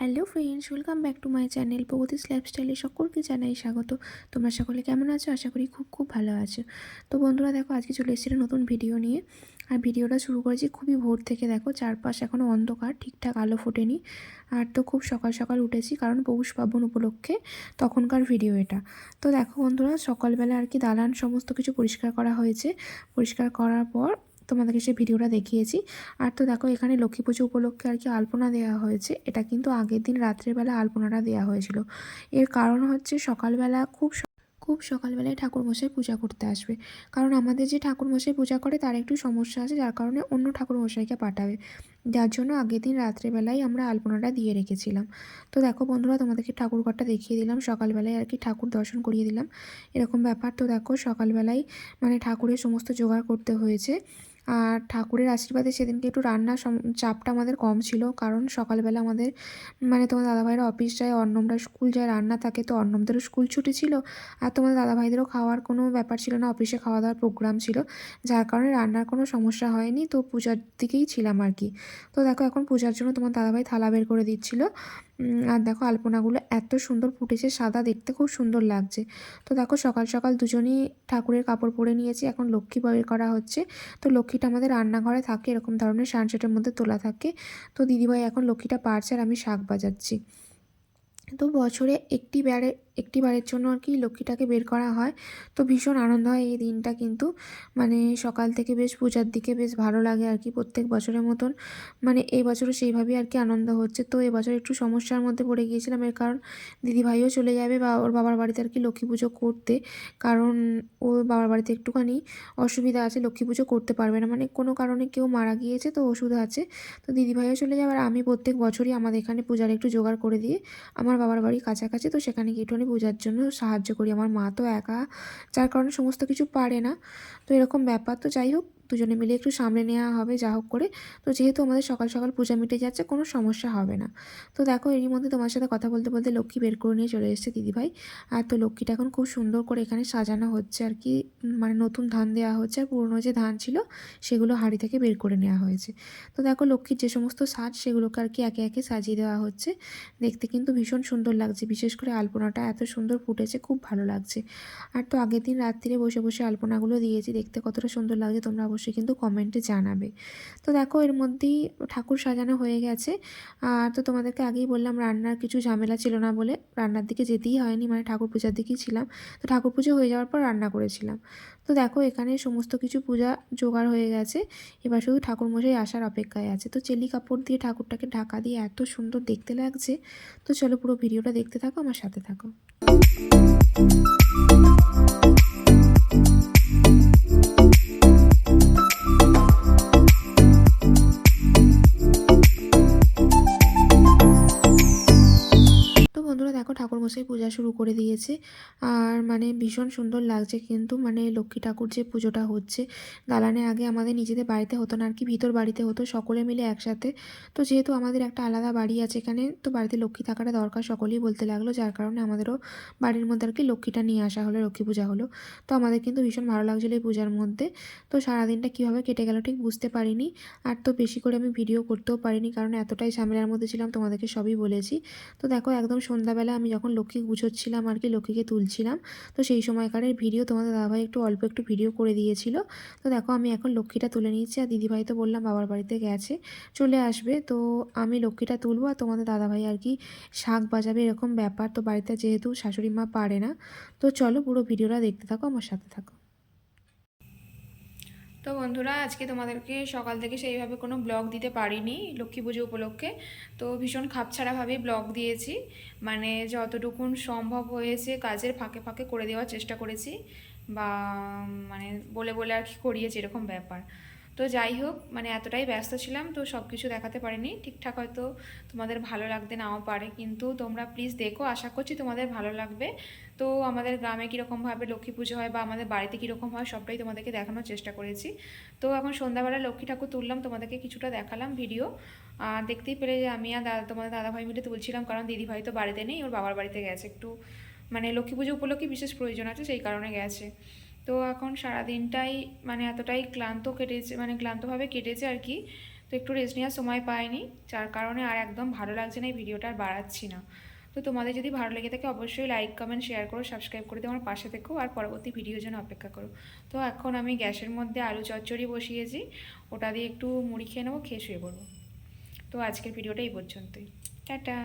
Hello friends, welcome back to my channel প্রগতিস লাইফস্টাইলে সকলকে জানাই স্বাগত। তোমরা সকলে কেমন আছো? আশা করি খুব খুব ভালো আছো। তো বন্ধুরা, দেখো, আজকে চলে এসেছি নতুন ভিডিও নিয়ে। আর ভিডিওটা শুরু করেছি খুবই ভোর থেকে, দেখো, চারপাশ এখনও অন্ধকার, ঠিকঠাক আলো ফোটেনি। আর তো খুব সকাল সকাল উঠেছি, কারণ পৌষ পার্বণ উপলক্ষে তখনকার ভিডিও এটা। তো দেখো বন্ধুরা, সকালবেলা আর কি দালান সমস্ত কিছু পরিষ্কার করা হয়েছে। পরিষ্কার করার পর তোমাদেরকে সেই ভিডিওটা দেখিয়েছি। আর তো দেখো, এখানে লক্ষ্মী পুজো উপলক্ষে আর কি আলপনা দেওয়া হয়েছে। এটা কিন্তু আগের দিন রাত্রেবেলা আলপনাটা দেওয়া হয়েছিল। এর কারণ হচ্ছে সকালবেলা খুব খুব সকালবেলায় ঠাকুরমশাই পূজা করতে আসবে। কারণ আমাদের যে ঠাকুরমশাই পূজা করে, তার একটু সমস্যা আছে, যার কারণে অন্য ঠাকুরমশাইকে পাঠাবে। যার জন্য আগের দিন রাত্রেবেলায় আমরা আলপনাটা দিয়ে রেখেছিলাম। তো দেখো বন্ধুরা, তোমাদেরকে ঠাকুরঘরটা দেখিয়ে দিলাম। সকালবেলায় আর কি ঠাকুর দর্শন করিয়ে দিলাম। এরকম ব্যাপার। তো দেখো, সকালবেলায় মানে ঠাকুরের সমস্ত জোগাড় করতে হয়েছে। আর ঠাকুরের আশীর্বাদে সেদিনকে একটু রান্নার চাপটা আমাদের কম ছিল। কারণ সকালবেলা আমাদের মানে তোমার দাদাভাইরা অফিস যায় অর্ণবরা স্কুল যায়, রান্না থাকে, তো অর্ণবদেরও স্কুল ছুটি ছিল। আর তোমার দাদাভাইদেরও খাওয়ার কোনো ব্যাপার ছিল না, অফিসে খাওয়া দাওয়ার প্রোগ্রাম ছিল। যার কারণে রান্নার কোনো সমস্যা হয়নি, তো পূজার দিকেই ছিলাম আর কি। তো দেখো, এখন পূজার জন্য তোমার দাদাভাই থালা বের করে দিচ্ছিল। আর দেখো আলপনাগুলো এত সুন্দর ফুটেছে সাদা দেখতে খুব সুন্দর লাগছে। তো দেখো সকাল সকাল দুজনই ঠাকুরের কাপড় পরে নিয়েছি, এখন লক্ষ্মী বয়ের করা হচ্ছে। তো লক্ষ্মীটা আমাদের রান্নাঘরে থাকে, এরকম ধরনের সানসেটের মধ্যে তোলা থাকে। তো দিদিভাই এখন লক্ষ্মীটা পারছে আর আমি শাক বাজাচ্ছি। তো বছরে একটি বারে একটি বারের জন্য আর কি লক্ষ্মীটাকে বের করা হয়। তো ভীষণ আনন্দ হয় এই দিনটা কিন্তু। মানে সকাল থেকে বেশ পূজার দিকে বেশ ভালো লাগে আর কি প্রত্যেক বছরের মতন। মানে এই বছরও সেইভাবেই আর কি আনন্দ হচ্ছে। তো এবছর একটু সমস্যার মধ্যে পড়ে গিয়েছিলাম এর কারণ দিদিভাইও চলে যাবে বা ওর বাবার বাড়িতে আর কি লক্ষ্মী পুজো করতে। কারণ ওর বাবার বাড়িতে একটুখানি অসুবিধা আছে, লক্ষ্মী পুজো করতে পারবে না। মানে কোনো কারণে কেউ মারা গিয়েছে তো ওষুধ আছে। তো দিদিভাইও চলে যাবে আর আমি প্রত্যেক বছরই আমাদের এখানে পূজার একটু জোগাড় করে দিয়ে আমার বাবার বাড়ি কাছাকাছি তো সেখানে গিয়ে পূজার জন্য সাহায্য করি। আমার মা তো একা, যার কারণে সমস্ত কিছু পারে না। তো এরকম ব্যাপার। তো যাই হোক দুজনে মিলে একটু সামলে নেওয়া হবে, যা হোক করে। তো যেহেতু আমাদের সকাল সকাল পূজা মিটে যাচ্ছে, কোনো সমস্যা হবে না। তো দেখো, এরই মধ্যে তোমার সাথে কথা বলতে বলতে লক্ষ্মী বের করে নিয়ে চলে এসেছে দিদিভাই। আর তো লক্ষ্মীটা এখন খুব সুন্দর করে এখানে সাজানো হচ্ছে আর কি। মানে নতুন ধান দেওয়া হচ্ছে, আর পুরনো যে ধান ছিল, সেগুলো হাঁড়ি থেকে বের করে নেওয়া হয়েছে। তো দেখো, লক্ষ্মীর যে সমস্ত সাজ, সেগুলোকে আর কি একে একে সাজিয়ে দেওয়া হচ্ছে। দেখতে কিন্তু ভীষণ সুন্দর লাগছে, বিশেষ করে আলপনাটা এত সুন্দর ফুটেছে, খুব ভালো লাগছে। আর তো আগের দিন রাত্রিরে বসে বসে আলপনাগুলো দিয়েছি, দেখতে কতটা সুন্দর লাগছে, তোমরা অবশ্যই কিন্তু কমেন্টে জানাবে। তো দেখো, এর মধ্যেই ঠাকুর সাজানো হয়ে গেছে। আর তো তোমাদেরকে আগেই বললাম, রান্নার কিছু ঝামেলা ছিল না বলে রান্নার দিকে যেতেই হয়নি মানে ঠাকুর পূজার দিকেই ছিলাম। তো ঠাকুর পুজো হয়ে যাওয়ার পর রান্না করেছিলাম। তো দেখো, এখানে সমস্ত কিছু পূজা জোগাড় হয়ে গেছে। এবার শুধু ঠাকুরমশাই আসার অপেক্ষায় আছে। তো চেলি কাপড় দিয়ে ঠাকুরটাকে ঢাকা দিয়ে এত সুন্দর দেখতে লাগছে। তো চলো পুরো ভিডিওটা দেখতে থাকো, আমার সাথে থাকো। ঠাকুরমশাই পূজা শুরু করে দিয়েছে। আর মানে ভীষণ সুন্দর লাগছে কিন্তু মানে লক্ষ্মী ঠাকুর যে পুজোটা হচ্ছে। দালানে আগে আমাদের নিজেদের বাড়িতে হতো না, আর কি ভিতর বাড়িতে হতো, সকলে মিলে একসাথে। তো যেহেতু আমাদের একটা আলাদা বাড়ি আছে এখানে, তো বাড়িতে লক্ষ্মী থাকাটা দরকার সকলেই বলতে লাগল, যার কারণে আমাদেরও বাড়ির মধ্যে আর কি লক্ষ্মীটা নিয়ে আসা হলো, লক্ষ্মী পূজা হলো। তো আমাদের কিন্তু ভীষণ ভালো লাগছিল এই পূজার মধ্যে। তো সারাদিনটা কীভাবে কেটে গেল ঠিক বুঝতে পারিনি। আর তো বেশি করে আমি ভিডিও করতেও পারিনি, কারণ এতটাই ঝামেলার মধ্যে ছিলাম, তোমাদেরকে সবই বলেছি। তো দেখো একদম সন্ধ্যাবেলা আমি যখন লক্ষ্মী গুছোচ্ছিলাম আর কি, লক্ষ্মীকে তুলছিলাম। তো সেই সময়কারের ভিডিও তোমাদের দাদাভাই একটু অল্প একটু ভিডিও করে দিয়েছিল। তো দেখো আমি এখন লক্ষ্মীটা তুলে নিয়েছি আর দিদিভাই তো বললাম বাবার বাড়িতে গেছে, চলে আসবে। তো আমি লক্ষ্মীটা তুলবো আর তোমাদের দাদাভাই আর কি শাক বাজাবে এরকম ব্যাপার। তো বাড়িতে যেহেতু শাশুড়ি মা পারে না। তো চলো পুরো ভিডিওটা দেখতে থাকো, আমার সাথে থাকো। তো বন্ধুরা, আজকে তোমাদেরকে সকাল থেকে সেইভাবে কোনো ব্লগ দিতে পারিনি, লক্ষ্মী পুজো উপলক্ষে। তো ভীষণ খাপছাড়াভাবেই ব্লগ দিয়েছি। মানে যতটুকুন সম্ভব হয়েছে কাজের ফাঁকে ফাঁকে করে দেওয়ার চেষ্টা করেছি। বা মানে বলে বলে আর কি করিয়েছি, এরকম ব্যাপার। তো যাই হোক মানে এতটাই ব্যস্ত ছিলাম, তো সব কিছু দেখাতে পারিনি। ঠিকঠাক হয়তো তোমাদের ভালো লাগতে নাও পারে, কিন্তু তোমরা প্লিজ দেখো, আশা করছি তোমাদের ভালো লাগবে। তো আমাদের গ্রামে কীরকমভাবে লক্ষ্মী পুজো হয় বা আমাদের বাড়িতে কীরকম হয়, সবটাই তোমাদেরকে দেখানোর চেষ্টা করেছি। তো এখন সন্ধ্যাবেলা লক্ষ্মী ঠাকুর তুললাম, তোমাদেরকে কিছুটা দেখালাম ভিডিও আর দেখতেই পেলে যে আমি আর দাদা তোমাদের দাদাভাই মিলে তুলছিলাম, কারণ দিদিভাই তো বাড়িতে নেই, ওর বাবার বাড়িতে গেছে একটু। মানে লক্ষ্মী পুজো উপলক্ষে বিশেষ প্রয়োজন আছে, সেই কারণে গেছে। তো এখন সারা দিনটাই মানে এতটাই ক্লান্ত কেটেছে মানে ক্লান্তভাবে কেটেছে আর কি, তো একটু রেস্ট নেওয়ার সময় পাইনি, যার কারণে আর একদম ভালো লাগছে না এই ভিডিওটা আর বাড়াচ্ছি না। তো তোমাদের যদি ভালো লেগে থাকে অবশ্যই লাইক কমেন্ট শেয়ার করো সাবস্ক্রাইব করে দিয়ে আমার পাশে থেকো আর পরবর্তী ভিডিওর জন্য অপেক্ষা করো। তো এখন আমি গ্যাসের মধ্যে আলু চচ্চড়ি বসিয়েছি, ওটা দিয়ে একটু মুড়ি খেয়ে নেব, খেয়ে শুয়ে পড়ব। তো আজকের ভিডিওটা এই পর্যন্তই। টাটা!